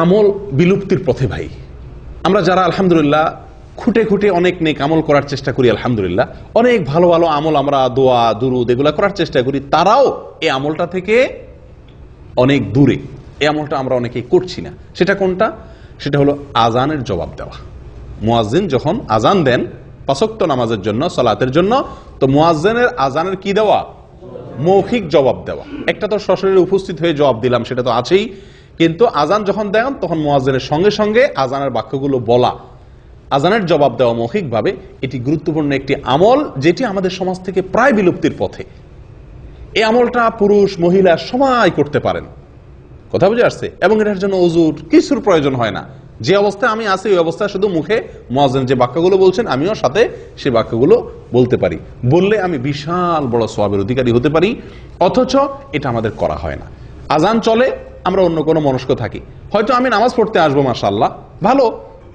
আমল বিলুপ্তির পথে ভাই। আমরা যারা আলহামদুলিল্লাহ খুঁটে খুঁটে অনেক নেক আমল করার চেষ্টা করি, আলহামদুলিল্লাহ, অনেক ভালো ভালো আমল আমরা দোয়া, দুরুদ এগুলা করার চেষ্টা করি, তারাও এই আমলটা থেকে অনেক দূরে। এই আমলটা আমরা অনেকেই করছি না। সেটা কোনটা? সেটা হলো আজানের জবাব দেওয়া। মুয়াজ্জিন যখন আজান দেন পাশক্ত নামাজের জন্য, সলাতের জন্য, তো মুয়াজ্জিনের আজানের কি দেওয়া? মৌখিক জবাব দেওয়া। একটা তো সশরীরে উপস্থিত হয়ে জবাব দিলাম, সেটা তো আছেই। কিন্তু আজান যখন দেন, তখন মুয়াজ্জিনের সঙ্গে সঙ্গে আজানের বাক্যগুলো বলা। আজানের জবাব দেওয়া মৌখিকভাবে এটি গুরুত্বপূর্ণ একটি আমল যেটি আমাদের সমাজ থেকে প্রায় বিলুপ্তির পথে। এই আমলটা পুরুষ, মহিলা সবাই করতে পারেন। কথা বুঝে আসছে? এবং এটার জন্য অজুর কিছুর প্রয়োজন হয় না। যে অবস্থায় আমি আছি, ওই অবস্থায় শুধু মুখে মহাজন যে বাক্যগুলো বলছেন, আমিও সাথে সেই বাক্যগুলো বলতে পারি। বললে আমি বিশাল বড় সোয়াবের অধিকারী হতে পারি, অথচ এটা আমাদের করা হয় না। আজান চলে আমরা অন্য কোনো মনস্ক থাকি। হয়তো আমি নামাজ পড়তে আসব মাসাল্লাহ ভালো।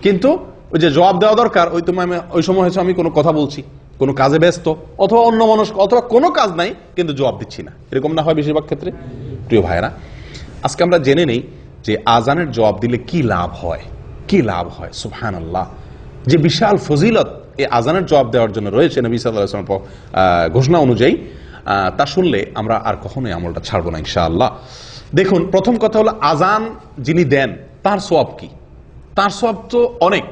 কিন্তু ওই যে জবাব দেওয়া দরকার, ওই তোমায় ওই সময় হয়তো আমি কোনো কথা বলছি, কোনো কাজে ব্যস্ত, অথবা অন্য মনস্ক অথবা কোনো কাজ নাই, কিন্তু জবাব দিচ্ছি না। এরকম না হয় বেশিরভাগ ক্ষেত্রে? প্রিয় ভাইরা আজকে আমরা জেনে নেই যে আজানের জবাব দিলে কি লাভ হয়। কি লাভ হয়? সুহান আল্লাহ যে বিশাল ফজিলত এই আজানের জবাব দেওয়ার জন্য রয়েছে নবী সাল্লাহ ঘোষণা অনুযায়ী তা শুনলে আমরা আর কখনোই আমলটা ছাড়বো না, ইনশাআল্লাহ। দেখুন, প্রথম কথা হলো আজান যিনি দেন, তার সব কি? তার সব তো অনেক।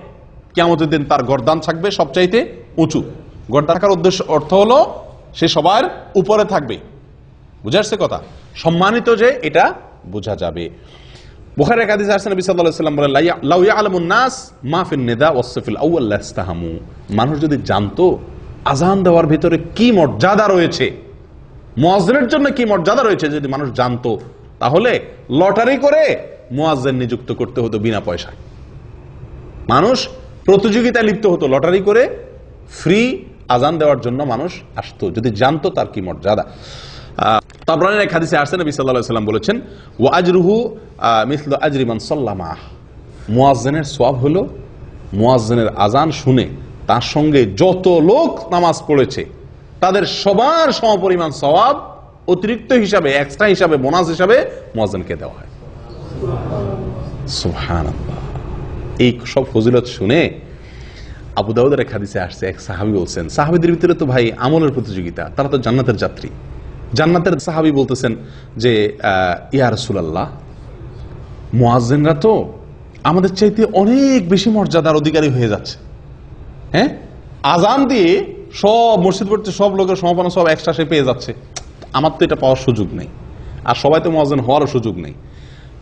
কেমতের দিন তার গরদান থাকবে সবচাইতে উঁচু। গরদান থাকার উদ্দেশ্য অর্থ হলো, সে সবার উপরে থাকবে। বুঝে আসছে কথা? সম্মানিত যে এটা বোঝা যাবে। বুখারের একাদিস আসছে, নবী সাল্লাল্লাহু আলাইহি ওয়াসাল্লাম বলেন নাস মা ফিন নিদা ওয়াসফিল আউয়াল লাস্তাহামু মানুষ যদি জানতো আজান দেওয়ার ভিতরে কি মর্যাদা রয়েছে মুয়াজ্জিনের জন্য কি মর্যাদা রয়েছে, যদি মানুষ জানতো তাহলে লটারি করে মুয়াজ্জিন নিযুক্ত করতে হতো বিনা পয়সায়। মানুষ প্রতিযোগিতায় লিপ্ত হতো লটারি করে ফ্রি আজান দেওয়ার জন্য মানুষ আসতো। যদি জানতো তার কি মর্যাদা। তাদের সবার সমপরিমাণ সওয়াব অতিরিক্ত হিসাবে এক্সট্রা হিসাবে বোনাস হিসাবে মুয়াজ্জিনকে দেওয়া হয়। এই সব ফজিলত শুনে আবু দাউদের হাদিসে আসছে, এক সাহাবি বলছেন, সাহাবিদের ভিতরে তো ভাই আমলের প্রতিযোগিতা, তারা তো জান্নাতের যাত্রী। জান্নাতের সাহাবি বলতেছেন যে ইয়া রাসূলুল্লাহ, মুয়াজ্জিনরা তো আমাদের চাইতে অনেক বেশি মর্যাদার অধিকারী হয়ে যাচ্ছে। হ্যাঁ? আজান দিয়ে সব মসজিদ পড়তে সব লোকের সমাপনা সব এক্সট্রা সে পেয়ে যাচ্ছে। আমার তো এটা পাওয়ার সুযোগ নেই। আর সবাই তো মহাজন হওয়ারও সুযোগ নেই।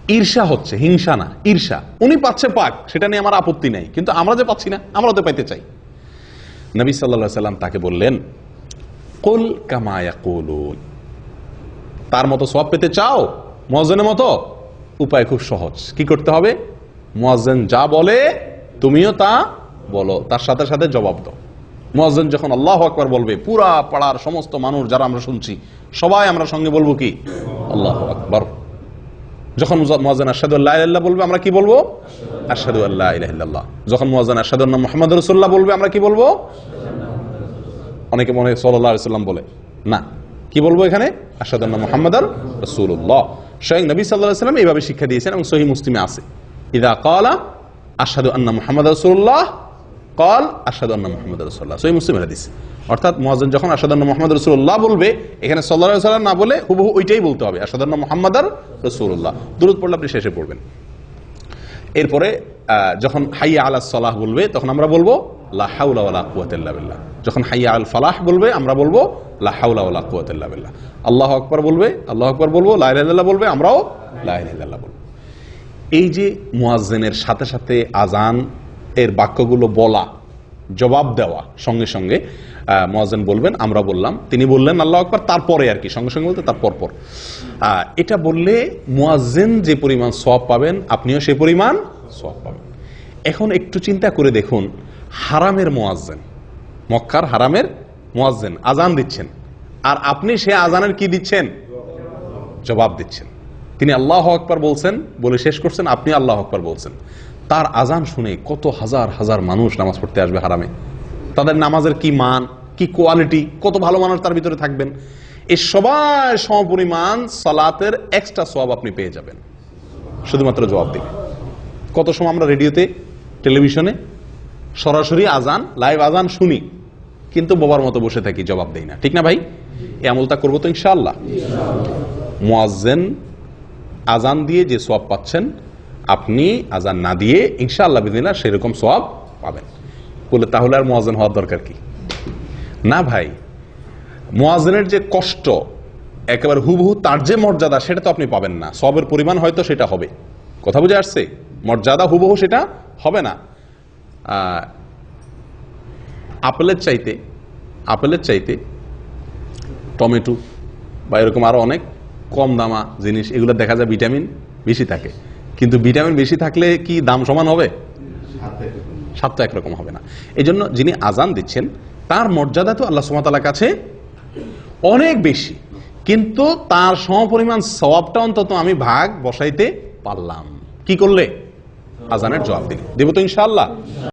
ঈর্ষা হচ্ছে, হিংসা না, ঈর্ষা। উনি পাচ্ছে পাক, সেটা নিয়ে আমার আপত্তি নেই। কিন্তু আমরা যে পাচ্ছি না, আমরা তো পাইতে চাই। নবী সাল্লা সাল্লাম তাকে বললেন, কুল কামায়া কুলুন তার মতো সব পেতে চাও? মহাজনের মতো? উপায় খুব সহজ। কি করতে হবে? মহাজন যা বলে, তুমিও তা বলো। তার সাথে সাথে জবাব দাও। মহাজন যখন আল্লাহ আকবার বলবে, পুরা পাড়ার সমস্ত মানুষ যারা আমরা শুনছি, সবাই আমরা সঙ্গে বলব কি? আল্লাহ আকবর। যখন মহাজান আল্লাহ বলবে, আমরা কি বলব? ইল্লাহ যখন মহাজান আসাদু মোহাম্মদ রসুল্লাহ বলবে, আমরা কি বলব? অনেকে মনে হয় সাল্লাম বলে। না, কি বলব এখানে? আসাদুল্লাহ মোহাম্মদ রসুল্লাহ স্বয়ং নবী সাল্লাহ এইভাবে শিক্ষা দিয়েছেন এবং সহি মুসলিমে আছে। ইদা কলা আসাদু আন্না মোহাম্মদ রসুল্লাহ কল আসাদন্না মোহাম্মদ রসুল্লাহ সহি মুসলিমের হাদিস। অর্থাৎ মহাজন যখন আসাদান্ন মোহাম্মদ রসুল্লাহ বলবে, এখানে সাল্লাহ সাল্লাম না বলে হুবহু ওইটাই বলতে হবে আসাদান্ন মোহাম্মদ আর রসুল্লাহ দূরত পড়লে আপনি শেষে পড়বেন। এরপরে যখন হাইয়া আলা সলাহ বলবে, তখন আমরা বলব, লা হাউলা ওয়ালা কুওয়াতা যখন হাইয়া আল ফালাহ বলবে, আমরা বলব, লা হাউলা ওয়ালা কুওয়াতা বিল্লাহ। আল্লাহ আকবার বলবে, আল্লাহ আকবার বলব, লা বলবে, আমরাও লা ইলাহা বলব। এই যে মুয়াজ্জিনের সাথে সাথে আজান এর বাক্যগুলো বলা জবাব দেওয়া সঙ্গে সঙ্গে আহ, বলবেন আমরা বললাম তিনি বললেন আল্লাহ আকবার তারপরে আর কি সঙ্গে সঙ্গে বলতে তার পরপর। এটা বললে মুয়াজ্জিন যে পরিমাণ সওয়াব পাবেন আপনিও সে পরিমাণ সওয়াব পাবেন। এখন একটু চিন্তা করে দেখুন হারামের মুয়াজ্জিন মক্কার হারামের মুয়াজ্জিন আজান দিচ্ছেন আর আপনি সে আজানের কি দিচ্ছেন? জবাব দিচ্ছেন। তিনি আল্লাহ আকবার বলছেন বলে শেষ করছেন আপনি আল্লাহ আকবার বলছেন। তার আজান শুনে কত হাজার হাজার মানুষ নামাজ পড়তে আসবে হারামে। তাদের নামাজের কি মান, কি কোয়ালিটি কত ভালো মানুষ তার ভিতরে থাকবেন? এই সবাই সমপরিমাণ সালাতের এক্সট্রা সওয়াব আপনি পেয়ে যাবেন। শুধুমাত্র জবাব দিবে কত সময় আমরা রেডিওতে, টেলিভিশনে সরাসরি আজান লাইভ আজান শুনি, কিন্তু বাবার মতো বসে থাকি, জবাব দেই না। ঠিক না ভাই? এই আমলটা করব তো ইনশাআল্লাহ। মোয়াজ্জেন আজান দিয়ে যে সোয়াব পাচ্ছেন আপনি আজান না দিয়ে ইনশাআল্লাহ বিদিনা সেরকম সোয়াব পাবেন। বলে তাহলে আর মোয়াজ্জেন হওয়ার দরকার কি? না ভাই মোয়াজনের যে কষ্ট, একেবারে হুবহু তার যে মর্যাদা, সেটা তো আপনি পাবেন না। সবের পরিমাণ হয়তো সেটা হবে। কথা বুঝে আসছে? মর্যাদা হুবহু সেটা হবে না। আপেলের চাইতে আপেলের চাইতে টমেটো বা এরকম আরও অনেক কম দামা জিনিস, এগুলো দেখা যায় ভিটামিন বেশি থাকে। কিন্তু ভিটামিন বেশি থাকলে কি দাম সমান হবে? স্বাদটা একরকম। হবে না। এই জন্য যিনি আজান দিচ্ছেন তার মর্যাদা তো আল্লাহ সুমাতালার কাছে অনেক বেশি। কিন্তু তার সমপরিমাণ সবাবটা অন্তত আমি ভাগ বসাইতে পারলাম। কি করলে? আজানের জবাব দিলে। দেব তো ইনশাআল্লাহ।